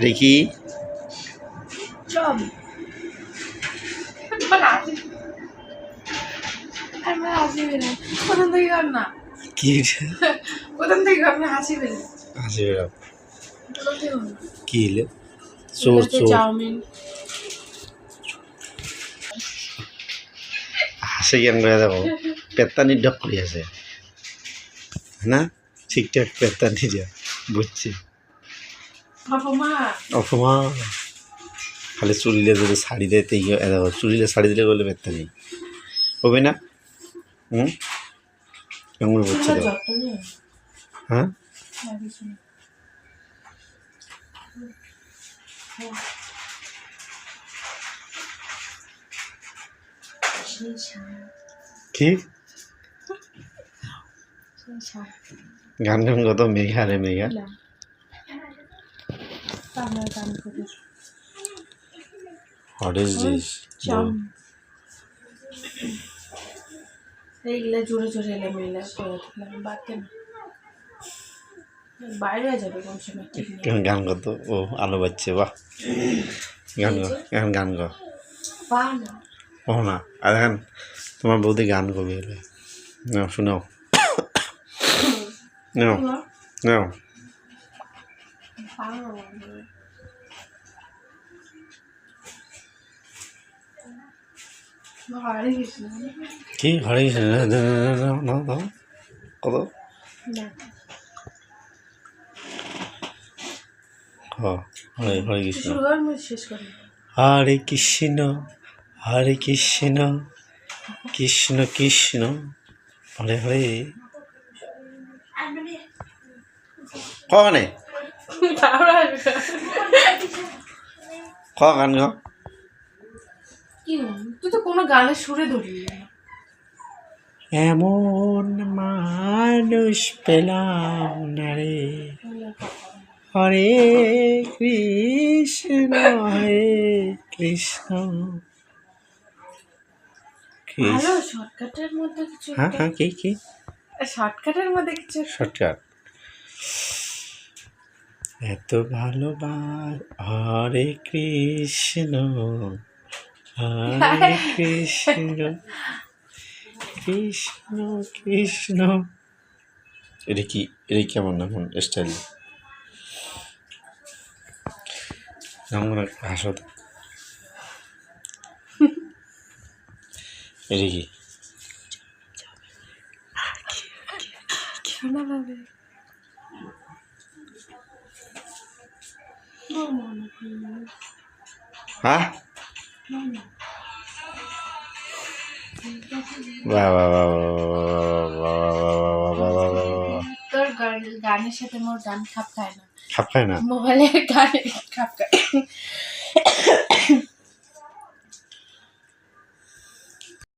দেখি। কি কি হলে চোর চোর। হাসি কেন করে যাব পেত্তানি ডক করে আছে। না? ঠিকঠাক পেত্তানি যা বুঝছি। অপমা খালি চুরিলে যদি শাড়ি দিতে দেখো চুরিলে শাড়ি দিলে বলে বেরতে নেই। হবে না? হুম? কেমন হচ্ছে দেখো। হ্যাঁ? কি? গান গান কত? মেঘা রে মেঘা। হোয়াট ইজ দিস চাউমিন এইগুলা জোরে জোরে এলে মেলে করে দিলাম বাড়তে না বাইরে যাবে কোন সময় ঠিক গান কত ও আলো বাজছে বাহ। গান গো এখন গান গো? ও না আর এখন তোমার বৌদি গান করবে এলে? নাও শোনাও। নাও নাও। খাওয়ানো কি হরে কত? হরে হরে কৃষ্ণ। হরে কৃষ্ণ হরে কৃষ্ণ কৃষ্ণ কৃষ্ণ। হরে হরে। কে মানে? ক গান গো কি তুই তো কোনো গানের সুরে ধরলি এমন মানুষ পেলাম না রে। হরে কৃষ্ণ হরে কৃষ্ণ। কৃষ্ণ। ভালো শর্টকাটের মধ্যে কিছু হ্যাঁ হ্যাঁ কি কি? শর্টকাটের মধ্যে কিছু শর্টকাট এত ভালোবাস হরে কৃষ্ণ হরে কৃষ্ণ কৃষ্ণ কৃষ্ণ এটা কি এটা কেমন এখন স্টাইল যেমন একটা হাসো তো এটা কি শোনা যাবে হ্যাঁ বাহ বাহ বাহ তোর গানের সাথে মোর গান খাপ খায় না খাপ খায় না মোবাইলে গান খাপ